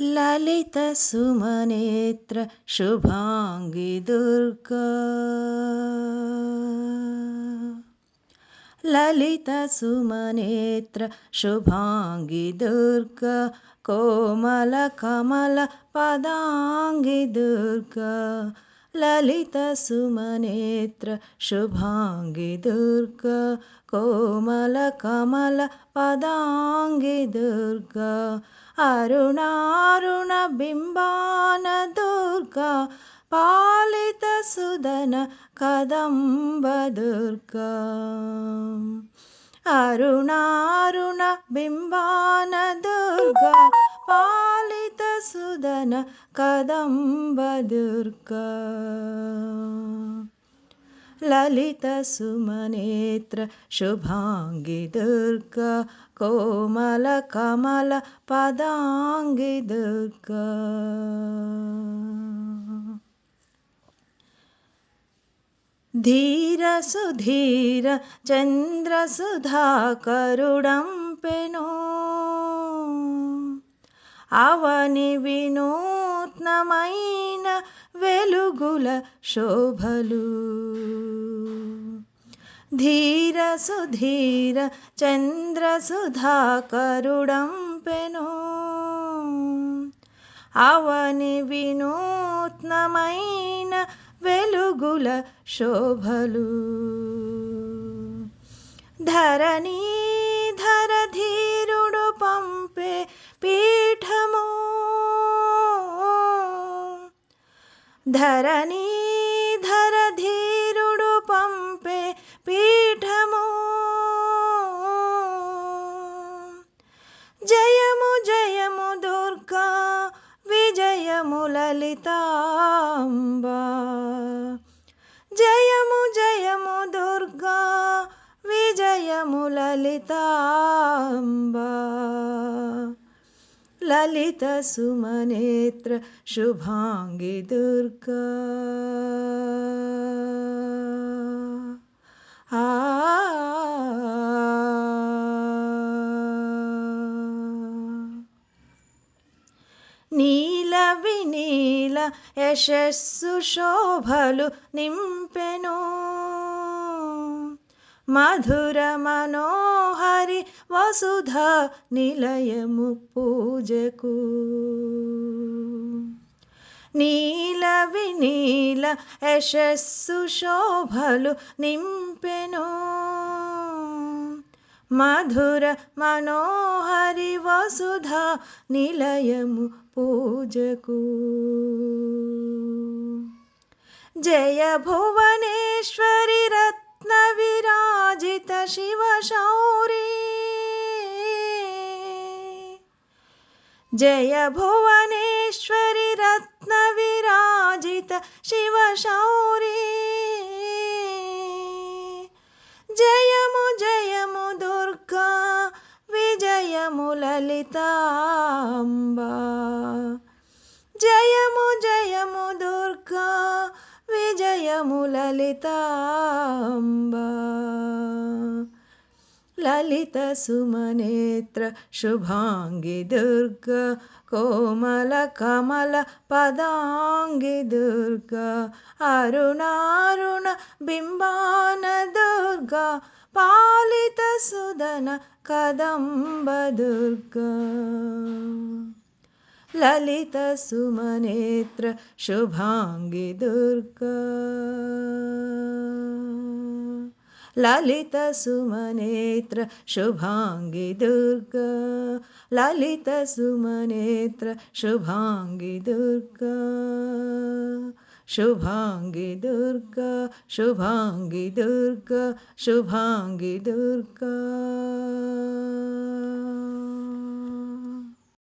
ललितसुमनेत्र शुभाङ्गी दुर्गा। ललितसुमनेत्र शुभाङ्गी दुर्गा कोमलकमलपदाङ्गी दुर्गा ललितसुमनेत्र शुभाङ्गी दुर्गा कोमलकमलपदाङ्गी दुर्गा अरुणारुणबिम्बान दुर्गा पालितसुदन कदम्बदुर्गा ಸುಧನ ಕದಂಬದುರ್ಗ ಲಲಿತ ಸುಮನೇತ್ರ ಶುಭಾಂಗಿ ದುರ್ಗಾ ಕೋಮಲ ಕಮಲ ಪದಾಂಗಿ ದುರ್ಗಾ ಧೀರ ಸುಧೀರ ಚಂದ್ರ ಸುಧಾ ಕರುಡಂಪೆನೋ అవని వినూత్నమైన వెలుగుల శోభలు ధీర సుధీర చంద్ర సుధాకరుడంపెను అవని వినూత్నమైన వెలుగుల శోభలు ధరణీ ధరణీ ధర పంపే పీఠము. జయము జయము దుర్గా విజయము లలితాంబా. జయము జయము దుర్గా విజయము లలితాంబా. ललितसुमनेत्र शुभाङ्गी दुर्गा आ నీల వినీల యశస్సు శోభలు నింపెను మధుర మనోహరి వసుధ నిలయము పూజకు నీల వినీల యశస్సు శోభలు నింపెను మధుర మనోహరి వసుధ నిలయము పూజకు జయ భువనేశ్వరి రత్న ललित शिवशौरी जय भुवनेश्वरि रत्नविराजित शिवशौरी जयमु जयमु दुर्गा विजयमु ललिताम्बा జయము జయము దుర్గా విజయము లలితాంబా ललितसुमनेत्र शुभाङ्गी दुर्गा कोमलकमलपदाङ्गी दुर्गा अरुणारुण बिम्बान दुर्गा पालितसुदन कदम्बदुर्गा ललितसुमनेत्र शुभाङ्गी दुर्गा ललितसुमनेत्र शुभाङ्गी दुर्गा। ललितसुमनेत्र शुभाङ्गी दुर्गा। शुभाङ्गी दुर्गा शुभाङ्गी दुर्गा शुभाङ्गी दुर्गा।